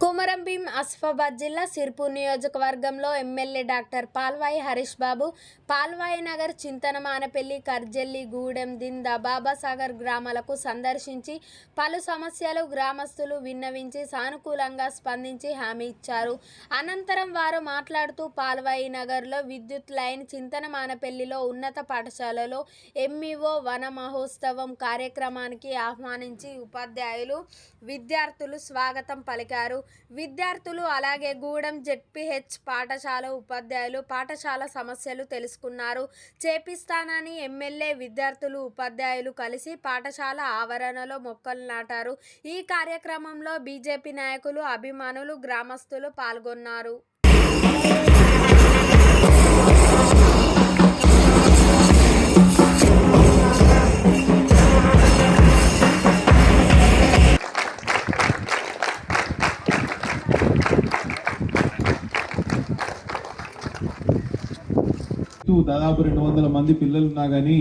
కుమరం భీం ఆసిఫాబాద్ జిల్లా సిర్పూర్ నియోజకవర్గంలో MLA doctor Palvai Harish Babu Palvai Nagar Chintana Manapalli కర్జల్లి Gudem Dinda Babasagar గ్రామాలకు సందర్శించి పలు సమస్యలు గ్రామస్తులు విన్నవించి సానుకూలంగా స్పందించి హామీ ఇచ్చారు. అనంతరం వారు మాట్లాడుతూ పాల్వాయి నగర్లో విద్యుత్ లైన్ చింతన మానపల్లిలో ఉన్నత పాఠశాలలో ఎంఈఓ వన మహోత్సవం కార్యక్రమానికి ఆహ్వానించి ఉపాధ్యాయులు విద్యార్థులు స్వాగతం పలికారు. విద్యార్థులు అలాగే గూడెం జెడ్పీహెచ్ పాఠశాల ఉపాధ్యాయులు పాఠశాల సమస్యలు తెలుసుకున్నారు. చేపిస్తానని ఎమ్మెల్యే విద్యార్థులు ఉపాధ్యాయులు కలిసి పాఠశాల ఆవరణలో మొక్కలు నాటారు. ఈ కార్యక్రమంలో బీజేపీ నాయకులు అభిమానులు గ్రామస్తులు పాల్గొన్నారు. దాదాపు రెండు వందల మంది పిల్లలు ఉన్నా కానీ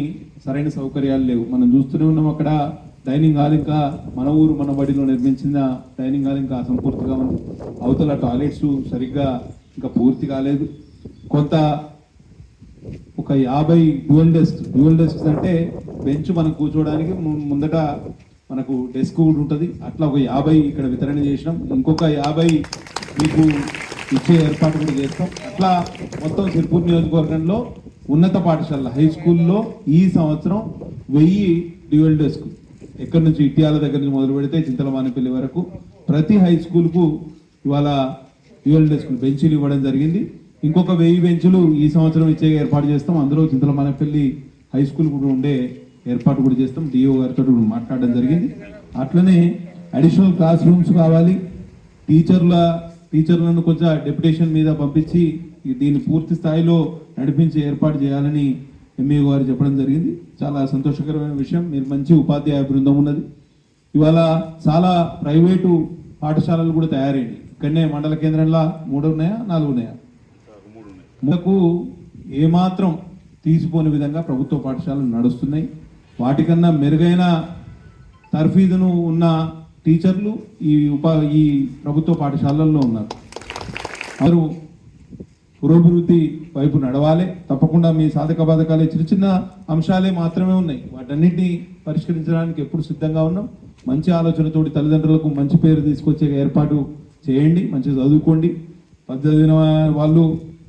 సరైన సౌకర్యాలు లేవు. మనం చూస్తూనే ఉన్నాం అక్కడ డైనింగ్ హాల్ ఇంకా మన ఊరు మన బడిలో నిర్మించిన డైనింగ్ హాల్ ఇంకా అసంపూర్తిగా ఉంది. అవతల టాయిలెట్స్ సరిగ్గా ఇంకా పూర్తి కాలేదు. కొంత ఒక యాభై డ్యూయల్ డెస్క్ డ్యూయల్ డెస్క్ అంటే బెంచ్ మనం కూర్చోవడానికి ముందట మనకు డెస్క్ కూడా ఉంటుంది. అట్లా ఒక యాభై ఇక్కడ వితరణ చేసినాం. ఇంకొక యాభై మీకు ఇచ్చే ఏర్పాటు కూడా చేస్తాం. అట్లా మొత్తం సిర్పూర్ నియోజకవర్గంలో ఉన్నత పాఠశాల హై స్కూల్లో ఈ సంవత్సరం వెయ్యి డ్యూయల్ డెస్క్ ఎక్కడి నుంచి? ఇటియాల దగ్గర నుంచి మొదలు పెడితే చింతలమానిపల్లి వరకు. ప్రతి హై స్కూల్కు ఇవాళ డ్యూయల్ డెస్క్ బెంచీలు ఇవ్వడం జరిగింది. ఇంకొక వెయ్యి బెంచులు ఈ సంవత్సరం ఇచ్చే ఏర్పాటు చేస్తాం. అందులో చింతలమానపల్లి హై స్కూల్ కూడా ఉండే ఏర్పాటు కూడా చేస్తాం. డిఓ గారితో కూడా మాట్లాడడం జరిగింది. అట్లనే అడిషనల్ క్లాస్ రూమ్స్ కావాలి. టీచర్ల టీచర్లను కొంచెం డెప్యుటేషన్ మీద పంపించి దీన్ని పూర్తి స్థాయిలో నడిపించి ఏర్పాటు చేయాలని ఎంఏ గారు చెప్పడం జరిగింది. చాలా సంతోషకరమైన విషయం. మీరు మంచి ఉపాధ్యాయ బృందం ఉన్నది. ఇవాళ చాలా ప్రైవేటు పాఠశాలలు కూడా తయారైంది ఇక్కడనే మండల కేంద్రంలో మూడు ఉన్నాయా నాలుగు ఉన్నాయా మనకు ఏమాత్రం తీసిపోని విధంగా ప్రభుత్వ పాఠశాలలు నడుస్తున్నాయి. వాటికన్నా మెరుగైన తర్ఫీదును ఉన్న టీచర్లు ఈ ఉపా ఈ ప్రభుత్వ పాఠశాలల్లో ఉన్నారు. వారు పురోభివృద్ధి వైపు నడవాలి. తప్పకుండా మీ సాధక బాధకాలే చిన్న చిన్న అంశాలే మాత్రమే ఉన్నాయి. వాటన్నిటిని పరిష్కరించడానికి ఎప్పుడు సిద్ధంగా ఉన్నాం. మంచి ఆలోచనతోటి తల్లిదండ్రులకు మంచి పేరు తీసుకొచ్చే ఏర్పాటు చేయండి. మంచిగా చదువుకోండి. పది చదివిన వాళ్ళు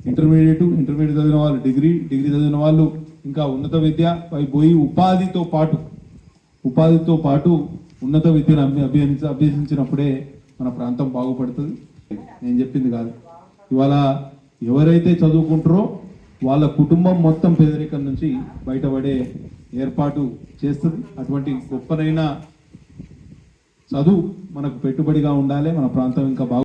ఇంటర్మీడియట్ ఇంటర్మీడియట్ చదివిన వాళ్ళు డిగ్రీ డిగ్రీ చదివిన వాళ్ళు ఇంకా ఉన్నత విద్య వైపు పోయి ఉపాధితో పాటు ఉపాధితో పాటు ఉన్నత విద్యను అభ్య- అభ్యసించ అభ్యసించినప్పుడే మన ప్రాంతం బాగుపడుతుంది. నేను చెప్పింది కాదు. ఇవాళ ఎవరైతే చదువుకుంటారో వాళ్ళ కుటుంబం మొత్తం పేదరికం నుంచి బయటపడే ఏర్పాటు చేస్తుంది. అటువంటి గొప్పనైన చదువు మనకు పెట్టుబడిగా ఉండాలి. మన ప్రాంతం ఇంకా బాగు